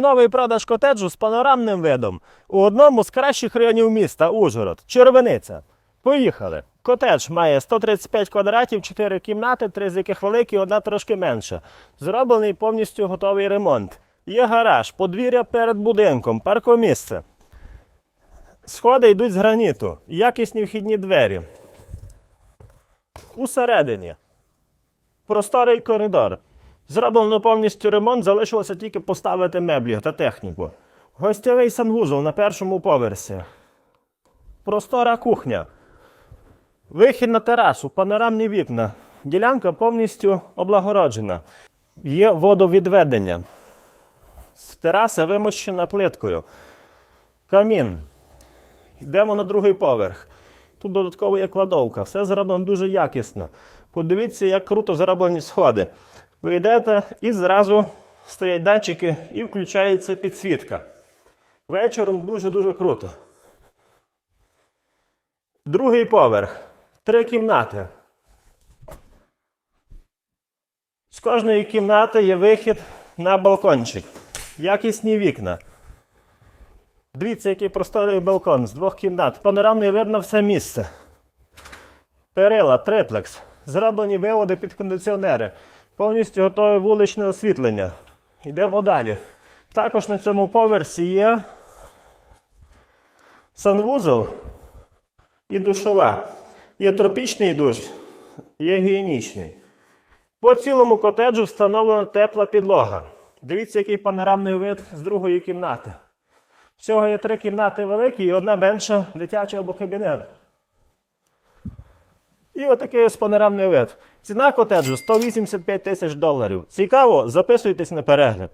Новий продаж котеджу з панорамним видом у одному з кращих районів міста Ужгород. Червениця. Поїхали. Котедж має 135 квадратів, 4 кімнати, 3 з яких великі, одна трошки менша. Зроблений повністю готовий ремонт. Є гараж, подвір'я перед будинком, паркомісце. Сходи йдуть з граніту, якісні вхідні двері. Усередині просторий коридор. Зроблено повністю ремонт, залишилося тільки поставити меблі та техніку. Гостєвий санвузол на першому поверсі. Простора кухня. Вихід на терасу, панорамні вікна. Ділянка повністю облагороджена. Є водовідведення. Тераса вимощена плиткою. Камін. Йдемо на другий поверх. Тут додатково є кладовка. Все зроблено дуже якісно. Подивіться, як круто зроблені сходи. Ви йдете і зразу стоять датчики і включається підсвітка. Вечором дуже-дуже круто. Другий поверх. Три кімнати. З кожної кімнати є вихід на балкончик. Якісні вікна. Дивіться, який просторий балкон з двох кімнат. Панорамний вид на все місце. Перила, триплекс. Зроблені виводи під кондиціонери. Повністю готове вуличне освітлення. Йдемо далі. Також на цьому поверсі є санвузол і душова. Є тропічний душ, є гігієнічний. По цілому котеджу встановлена тепла підлога. Дивіться, який панорамний вид з другої кімнати. Всього є три кімнати великі і одна менша дитяча або кабінет. І отакий ось панорамний вид. Ціна котеджу 185 тисяч доларів. Цікаво, записуйтесь на перегляд.